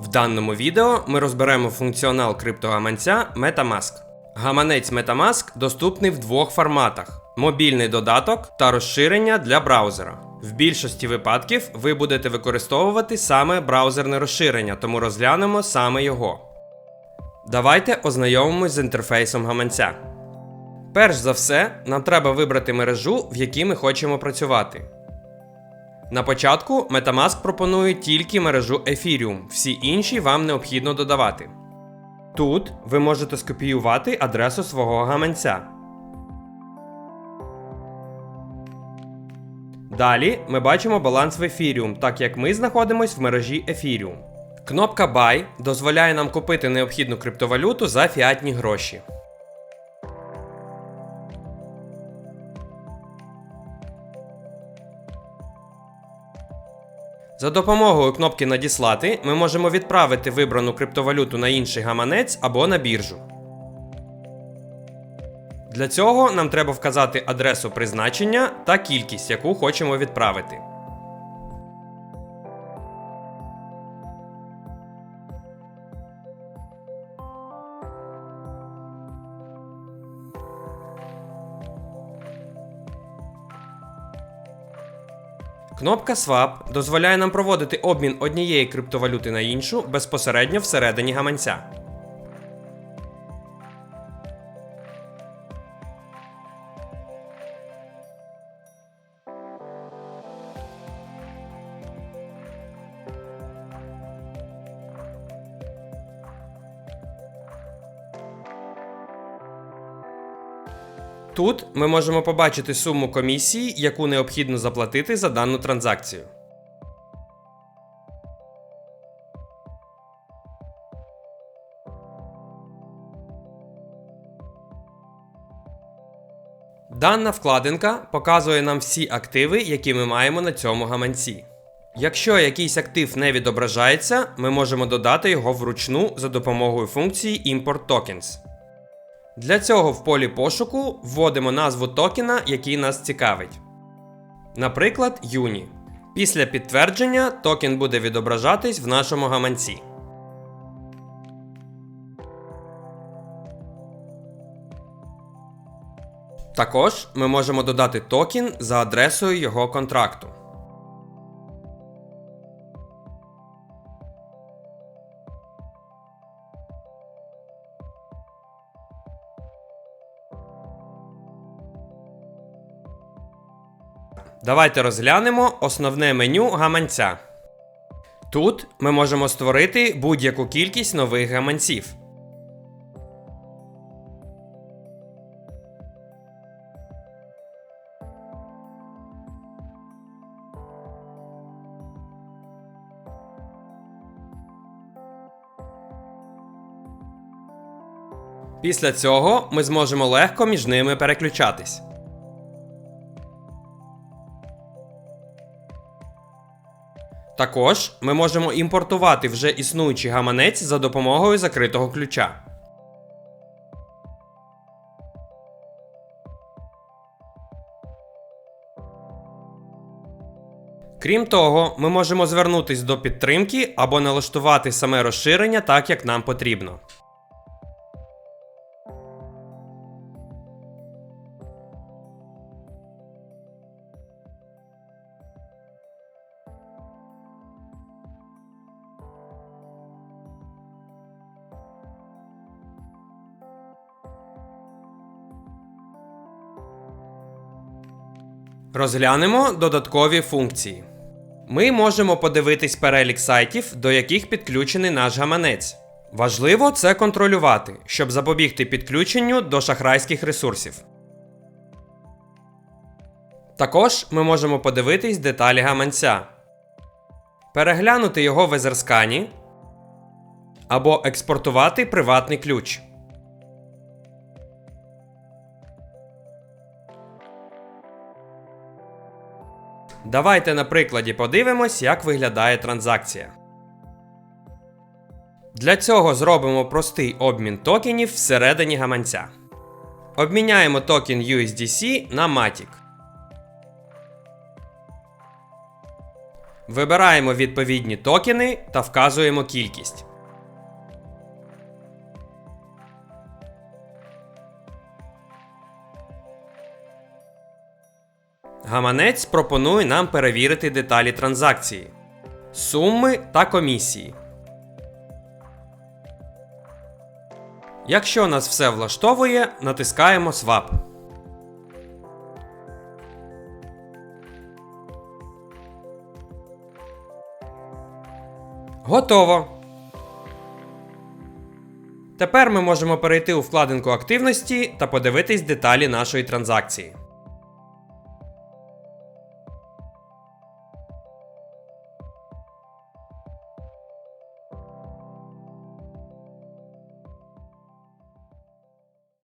В даному відео ми розберемо функціонал криптогаманця Metamask. Гаманець Metamask доступний в двох форматах: мобільний додаток та розширення для браузера. В більшості випадків ви будете використовувати саме браузерне розширення, тому розглянемо саме його. Давайте ознайомимось з інтерфейсом гаманця. Перш за все, нам треба вибрати мережу, в якій ми хочемо працювати. На початку Metamask пропонує тільки мережу Ethereum, всі інші вам необхідно додавати. Тут ви можете скопіювати адресу свого гаманця. Далі ми бачимо баланс в Ethereum, так як ми знаходимося в мережі Ethereum. Кнопка Buy дозволяє нам купити необхідну криптовалюту за фіатні гроші. За допомогою кнопки Надіслати ми можемо відправити вибрану криптовалюту на інший гаманець або на біржу. Для цього нам треба вказати адресу призначення та кількість, яку хочемо відправити. Кнопка Swap дозволяє нам проводити обмін однієї криптовалюти на іншу безпосередньо всередині гаманця. Тут ми можемо побачити суму комісії, яку необхідно заплатити за дану транзакцію. Дана вкладинка показує нам всі активи, які ми маємо на цьому гаманці. Якщо якийсь актив не відображається, ми можемо додати його вручну за допомогою функції Import Tokens. Для цього в полі пошуку вводимо назву токена, який нас цікавить. Наприклад, Юні. Після підтвердження токен буде відображатись в нашому гаманці. Також ми можемо додати токен за адресою його контракту. Давайте розглянемо основне меню гаманця. Тут ми можемо створити будь-яку кількість нових гаманців. Після цього ми зможемо легко між ними переключатись. Також ми можемо імпортувати вже існуючий гаманець за допомогою закритого ключа. Крім того, ми можемо звернутись до підтримки або налаштувати саме розширення так, як нам потрібно. Розглянемо додаткові функції. Ми можемо подивитись перелік сайтів, до яких підключений наш гаманець. Важливо це контролювати, щоб запобігти підключенню до шахрайських ресурсів. Також ми можемо подивитись деталі гаманця, переглянути його в Ezerscan або експортувати приватний ключ. Давайте на прикладі подивимось, як виглядає транзакція. Для цього зробимо простий обмін токенів всередині гаманця. Обміняємо токен USDC на Matic. Вибираємо відповідні токени та вказуємо кількість. Гаманець пропонує нам перевірити деталі транзакції, суми та комісії. Якщо нас все влаштовує, натискаємо Swap. Готово. Тепер ми можемо перейти у вкладинку активності та подивитись деталі нашої транзакції.